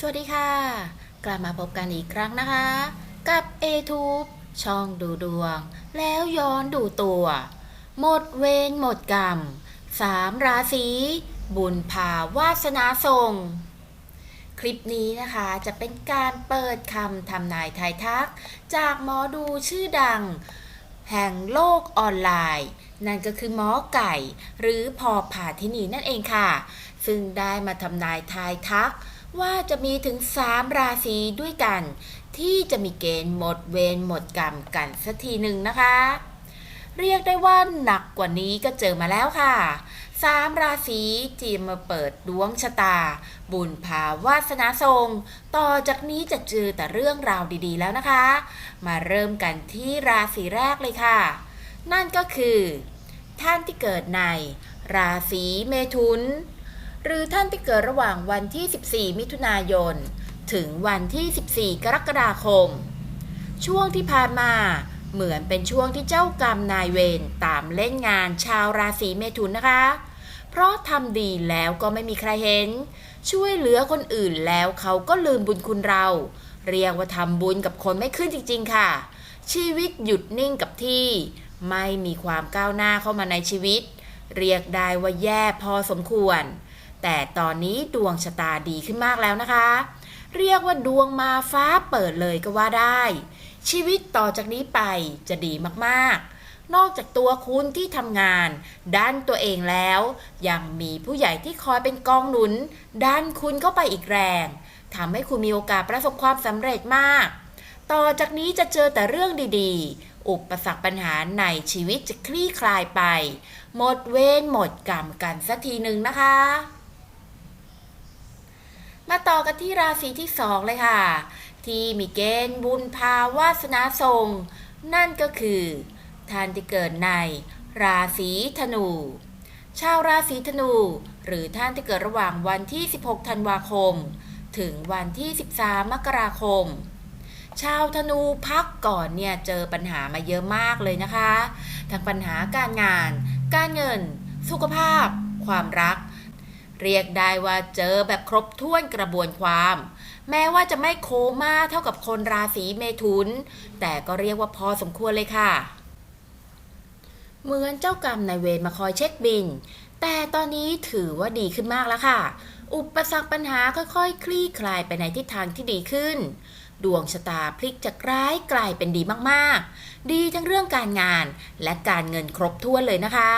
สวัสดีค่ะ กลับมาพบกันอีกครั้งนะคะ กับ a t u b e ช่องดูดวง แล้วย้อนดูตัว หมดเวรหมดกรรมสามราศีบุญพาวาสนาทรงคลิปนี้นะคะจะเป็นการเปิดคำทำนายทายทัก จากหมอดูชื่อดัง แห่งโลกออนไลน์ นั่นก็คือหมอไก่ หรือพอผ่าทินีนั่นเองค่ะ ซึ่งได้มาทำนายทายทัก ว่าจะมีถึง 3 ราศีด้วยกัน ที่จะมีเกณฑ์หมดเวรหมดกรรมกันสักทีหนึ่งนะคะ เรียกได้ว่าหนักกว่านี้ก็เจอมาแล้วค่ะสามราศีที่มาเปิดดวงชะตา บุญภาวาสนาทรง ต่อจากนี้จะเจอแต่เรื่องราวดีๆแล้วนะคะ มาเริ่มกันที่ราศีแรกเลยค่ะ นั่นก็คือ ท่านที่เกิดใน ราศีเมถุน หรือท่านที่เกิดระหว่างวันที่ 14 มิถุนายน ถึงวันที่ 14 กรกฎาคม ช่วงที่ผ่านมาเหมือนเป็นช่วงที่เจ้ากรรมนายเวรตามเล่นงานชาวราศีเมถุนนะคะ เพราะทำดีแล้วก็ไม่มีใครเห็น ช่วยเหลือคนอื่นแล้วเขาก็ลืมบุญคุณเรา เรียกว่าทำบุญกับคนไม่ขึ้นจริง ๆ ค่ะ ชีวิตหยุดนิ่งกับที่ ไม่มีความก้าวหน้าเข้ามาในชีวิต เรียกได้ว่าแย่พอสมควร แต่ตอนนี้ดวงชะตาดีขึ้นมากแล้วนะคะ เรียกว่าดวงมาฟ้าเปิดเลยก็ว่าได้ ชีวิตต่อจากนี้ไปจะดีมากๆนอกจากตัวคุณที่ทำงาน ด้านตัวเองแล้ว ยังมีผู้ใหญ่ที่คอยเป็นกองหนุน ด้านคุณเข้าไปอีกแรงทำให้คุณมีโอกาสประสบความสำเร็จมาก ต่อจากนี้จะเจอแต่เรื่องดีๆ อุปสรรคปัญหาในชีวิตจะคลี่คลายไป หมดเวรหมดกรรมกันสักทีหนึ่งนะคะ มาต่อกันที่ราศีที่สองเลยค่ะ ที่มีเกณฑ์บุญภาวาสนาทรงนั่นก็คือท่านที่เกิดในราศีธนู ชาวราศีธนู หรือท่านที่เกิดระหว่างวันที่ 16 ธันวาคม ถึงวันที่ 13 มกราคม ชาวธนูพักก่อนเนี่ยเจอปัญหามาเยอะมากเลยนะคะ ทั้งปัญหาการงาน การเงิน สุขภาพ ความรัก เรียกได้ว่าเจอแบบครบถ้วนกระบวนความ แม้ว่าจะไม่โคม่าเท่ากับคนราศีเมถุน แต่ก็เรียกว่าพอสมควรเลยค่ะ เหมือนเจ้ากรรมนายเวรมาคอยเช็คบิน แต่ตอนนี้ถือว่าดีขึ้นมากแล้วค่ะ อุปสรรคปัญหาค่อยๆคลี่คลายไปในทิศทางที่ดีขึ้น ดวงชะตาพลิกจากร้ายกลายเป็นดีมากๆ ดีทั้งเรื่องการงานและการเงินครบถ้วนเลยนะคะ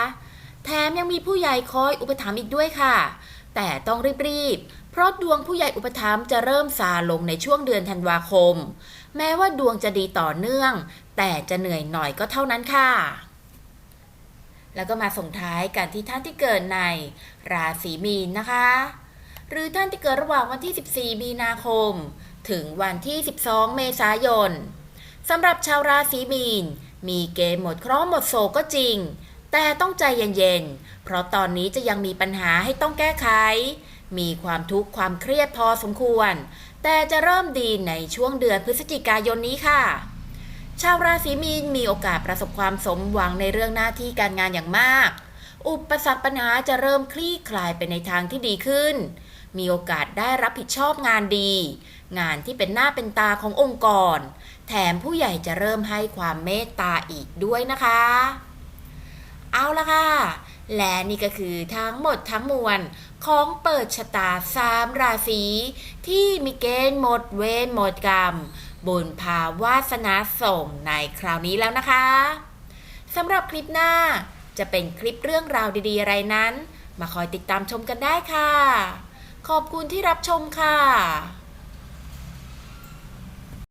แถมยังมีผู้ใหญ่คอยอุปถัมภ์อีกด้วยค่ะ แต่ต้องรีบๆ เพราะดวงผู้ใหญ่อุปถัมภ์จะเริ่มซาลงในช่วงเดือนธันวาคม แม้ว่าดวงจะดีต่อเนื่อง แต่จะเหนื่อยหน่อยก็เท่านั้นค่ะ แล้วก็มาส่งท้ายกันที่ท่านที่เกิดในราศีมีนนะคะ หรือท่านที่เกิดระหว่างวันที่ 14 มีนาคม ถึงวันที่ 12 เมษายนสำหรับชาวราศีมีน มีเกณฑ์หมดเคราะห์หมดโศกก็จริง แต่ต้องใจเย็นๆ เพราะตอนนี้จะยังมีปัญหาให้ต้องแก้ไข มีความทุกข์ความเครียดพอสมควร แต่จะเริ่มดีในช่วงเดือนพฤศจิกายนนี้ค่ะ ชาวราศีมีนมีโอกาสประสบความสมหวังในเรื่องหน้าที่การงานอย่างมาก อุปสรรคปัญหาจะเริ่มคลี่คลายไปในทางที่ดีขึ้น มีโอกาสได้รับผิดชอบงานดี งานที่เป็นหน้าเป็นตาขององค์กร แถมผู้ใหญ่จะเริ่มให้ความเมตตาอีกด้วยนะคะ เอาละค่ะ และนี่ก็คือทั้งหมดทั้งมวลของเปิดชะตาสามราศีที่มีเกณฑ์หมดเวรหมดกรรมบุญภาวาสนาส่งในคราวนี้แล้วนะคะสำหรับคลิปหน้าจะเป็นคลิปเรื่องราวดีๆ อะไรนั้น มาคอยติดตามชมกันได้ค่ะ ขอบคุณที่รับชมค่ะ